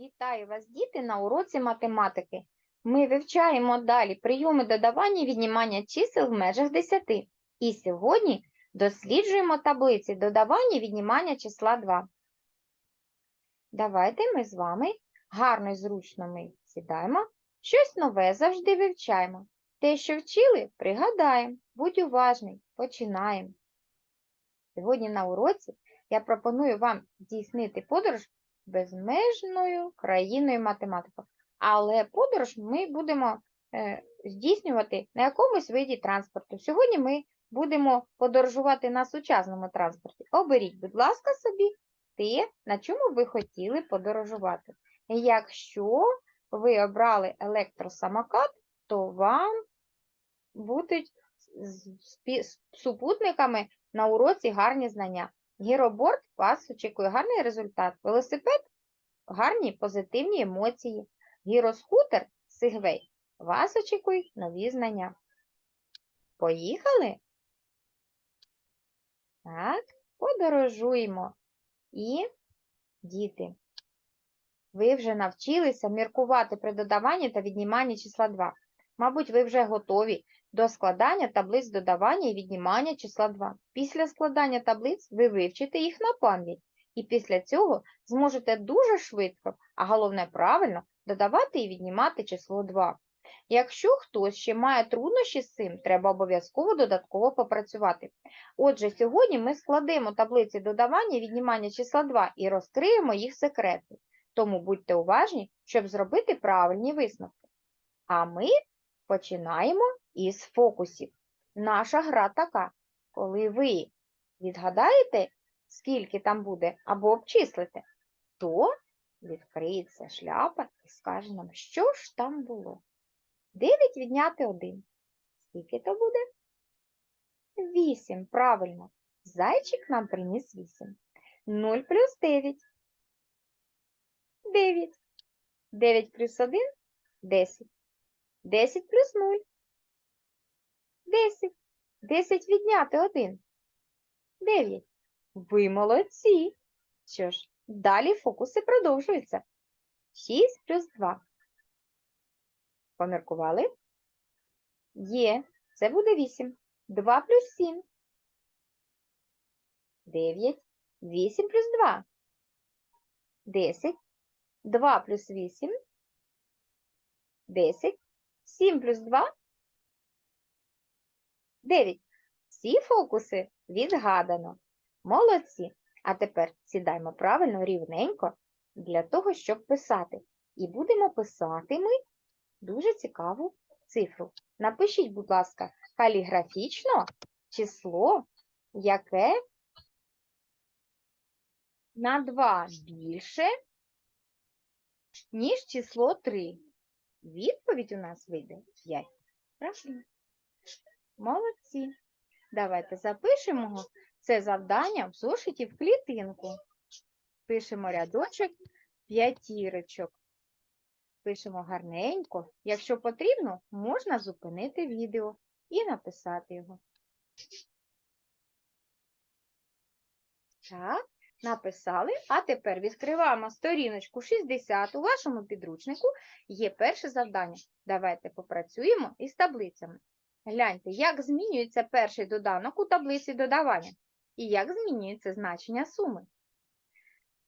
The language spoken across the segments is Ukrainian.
Вітаю вас, діти, на уроці математики. Ми вивчаємо далі прийоми додавання і віднімання чисел в межах 10. І сьогодні досліджуємо таблиці додавання і віднімання числа 2. Давайте ми з вами гарно і зручно ми сідаємо, щось нове завжди вивчаємо. Те, що вчили, пригадаємо. Будь уважний, починаємо. Сьогодні на уроці я пропоную вам здійснити подорож безмежною країною математики. Але подорож ми будемо е, здійснювати на якомусь виді транспорту. Сьогодні ми будемо подорожувати на сучасному транспорті. Оберіть, будь ласка, собі те, на чому ви хотіли подорожувати. Якщо ви обрали електросамокат, то вам будуть з супутниками на уроці гарні знання. Гіроборд вас очікує гарний результат. Велосипед гарні позитивні емоції. Гіроскутер Сигвей вас очікують нові знання. Поїхали? Так, подорожуємо. І, діти, ви вже навчилися міркувати при додаванні та відніманні числа 2. Мабуть, ви вже готові до складання таблиць додавання і віднімання числа 2. Після складання таблиць ви вивчите їх на пам'ять, і після цього зможете дуже швидко, а головне правильно, додавати і віднімати число 2. Якщо хтось ще має труднощі з цим, треба обов'язково додатково попрацювати. Отже, сьогодні ми складемо таблиці додавання і віднімання числа 2 і розкриємо їх секрети. Тому будьте уважні, щоб зробити правильні висновки. А ми починаємо із фокусів. Наша гра така, коли ви відгадаєте, скільки там буде, або обчислите, то відкриється шляпа і скаже нам, що ж там було. 9 відняти 1. Скільки то буде? 8, правильно. Зайчик нам приніс 8. 0 плюс 9. 9. 9 плюс 1 – 10. 10 плюс 0 – 10. 10 відняти 1 – 9. Ви молодці. Що ж, далі фокуси продовжуються. 6 плюс 2. Поміркували? Є. Це буде 8. 2 плюс 7. 9. 8 плюс 2. 10. 2 плюс 8. 10. 7 плюс 2. 9. Всі фокуси відгадано. Молодці. А тепер сідаємо правильно, рівненько для того, щоб писати. І будемо писати ми дуже цікаву цифру. Напишіть, будь ласка, каліграфічно число, яке на 2 більше, ніж число 3. Відповідь у нас вийде 5. Правильно? Молодці. Давайте запишемо це завдання в зошиті в клітинку. Пишемо рядочок п'ятірочок. Пишемо гарненько. Якщо потрібно, можна зупинити відео і написати його. Так, написали. А тепер відкриваємо сторіночку 60. У вашому підручнику є перше завдання. Давайте попрацюємо із таблицями. Гляньте, як змінюється перший доданок у таблиці додавання і як змінюється значення суми.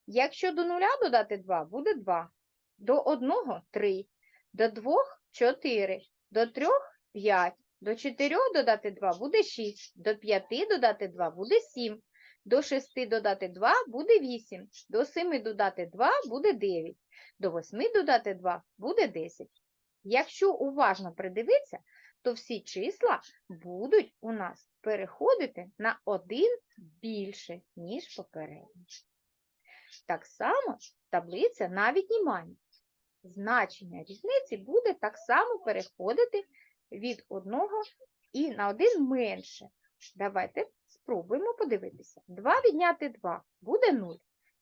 Якщо до нуля додати 2, буде 2. До 1 – 3, до 2 – 4, до 3 – 5, до 4 додати 2 буде 6, до 5 додати 2 буде 7, до 6 додати 2 буде 8, до 7 додати 2 буде 9, до 8 додати 2 буде 10. Якщо уважно придивитися, то всі числа будуть у нас переходити на один більше, ніж попередні. Так само таблиця на віднімання. Значення різниці буде так само переходити від одного і на один менше. Давайте спробуємо подивитися. 2 відняти 2 буде 0.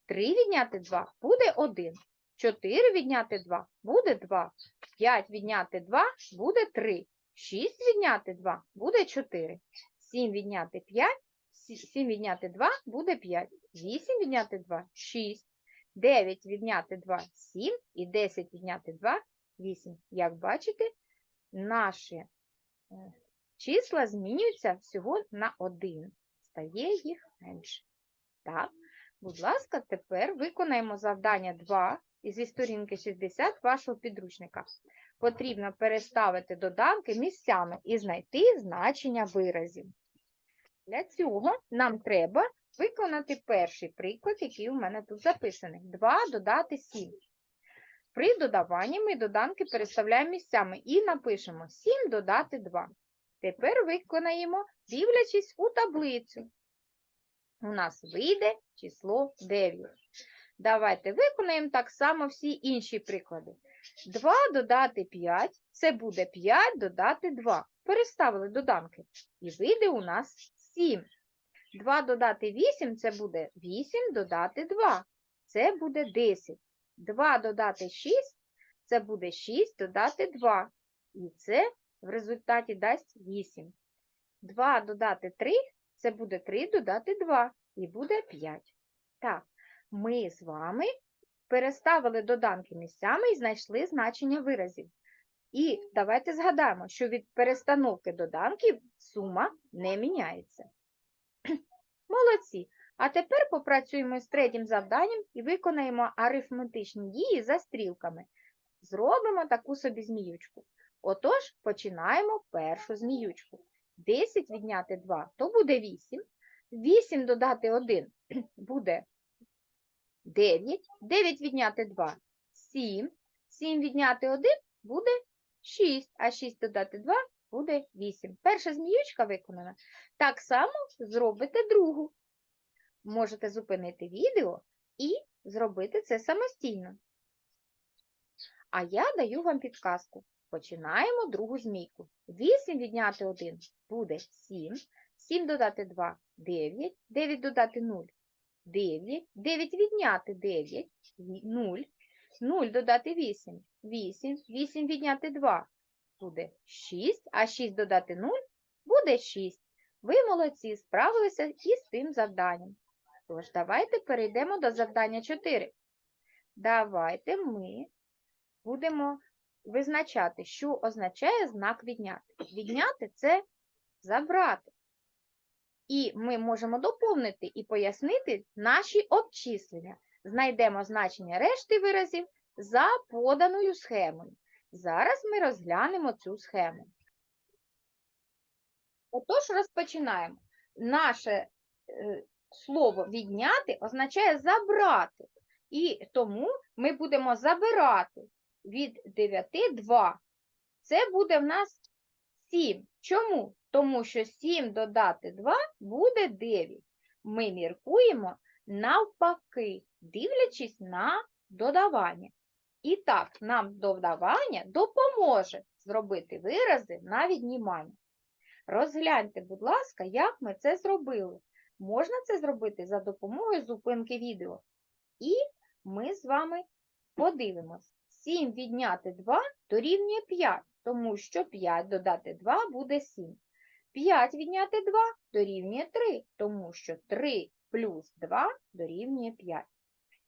3 відняти 2 буде 1. 4 відняти 2 буде 2. 5 відняти 2 буде 3. 6 відняти 2 буде 4. 7 відняти 5, 7 відняти 2 буде 5. 8 відняти 2 – 6. 9 відняти 2 – 7 і 10 відняти 2 – 8. Як бачите, наші е, числа змінюються всього на 1. Стає їх менше. Так, будь ласка, тепер виконаємо завдання 2 зі сторінки 60 вашого підручника. Потрібно переставити доданки місцями і знайти значення виразів. Для цього нам треба виконати перший приклад, який у мене тут записаний. 2 додати 7. При додаванні ми доданки переставляємо місцями і напишемо 7 додати 2. Тепер виконаємо, дивлячись у таблицю. У нас вийде число 9. Давайте виконаємо так само всі інші приклади. 2 додати 5 – це буде 5 додати 2. Переставили доданки. І вийде у нас 7. 2 додати 8 – це буде 8 додати 2. Це буде 10. 2 додати 6 – це буде 6 додати 2. І це в результаті дасть 8. 2 додати 3 – це буде 3 додати 2. І буде 5. Так, ми з вами переставили доданки місцями і знайшли значення виразів. І давайте згадаємо, що від перестановки доданків сума не міняється. Молодці! А тепер попрацюємо з третім завданням і виконаємо арифметичні дії за стрілками. Зробимо таку собі зміючку. Отож, починаємо першу зміючку. 10 відняти 2 – то буде 8. 8 додати 1 буде 9. 9 відняти 2 – 7. 7 відняти 1 буде 6, а 6 додати 2 буде 8. Перша зміючка виконана. Так само зробите другу. Можете зупинити відео і зробити це самостійно. А я даю вам підказку. Починаємо другу змійку. 8 відняти 1 буде 7. 7 додати 2 – 9. 9 додати 0 – 9. 9 відняти 9 – 0. 0 додати 8 – 8. 8 відняти 2 буде 6, а 6 додати 0 буде 6. Ви молодці, справилися із цим завданням. Тож, давайте перейдемо до завдання 4. Давайте ми будемо визначати, що означає знак відняти. Відняти – це забрати. І ми можемо доповнити і пояснити наші обчислення. Знайдемо значення решти виразів за поданою схемою. Зараз ми розглянемо цю схему. Отож, розпочинаємо. Наше е, слово відняти означає забрати. І тому ми будемо забирати від 9 2. Це буде в нас 7. Чому? Тому що 7 додати 2 буде 9. Ми міркуємо навпаки, дивлячись на додавання. І так, нам додавання допоможе зробити вирази на віднімання. Розгляньте, будь ласка, як ми це зробили. Можна це зробити за допомогою зупинки відео. І ми з вами подивимось. 7 відняти 2 дорівнює 5, тому що 5 додати 2 буде 7. 5 відняти 2 дорівнює 3, тому що 3 плюс 2 дорівнює 5.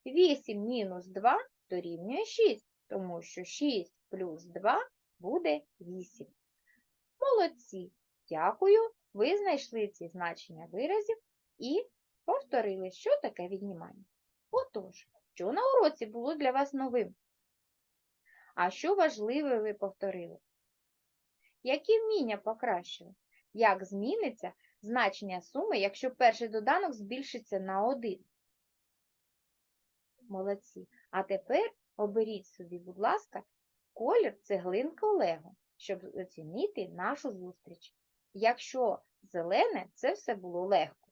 8 мінус 2 дорівнює 6, тому що 6 плюс 2 буде 8. Молодці! Дякую! Ви знайшли ці значення виразів і повторили, що таке віднімання. Отож, що на уроці було для вас новим? А що важливе ви повторили? Які вміння покращили? Як зміниться значення суми, якщо перший доданок збільшиться на 1? Молодці. А тепер оберіть собі, будь ласка, колір цеглинка Лего, щоб оцінити нашу зустріч. Якщо зелене, це все було легко.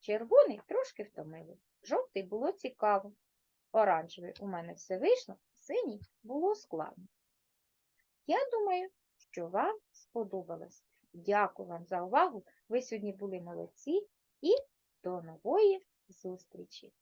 Червоний трошки втомились. Жовтий було цікаво. Оранжевий у мене все вийшло, синій було складно. Я думаю, що вам сподобалось. Дякую вам за увагу. Ви сьогодні були молодці і до нової зустрічі!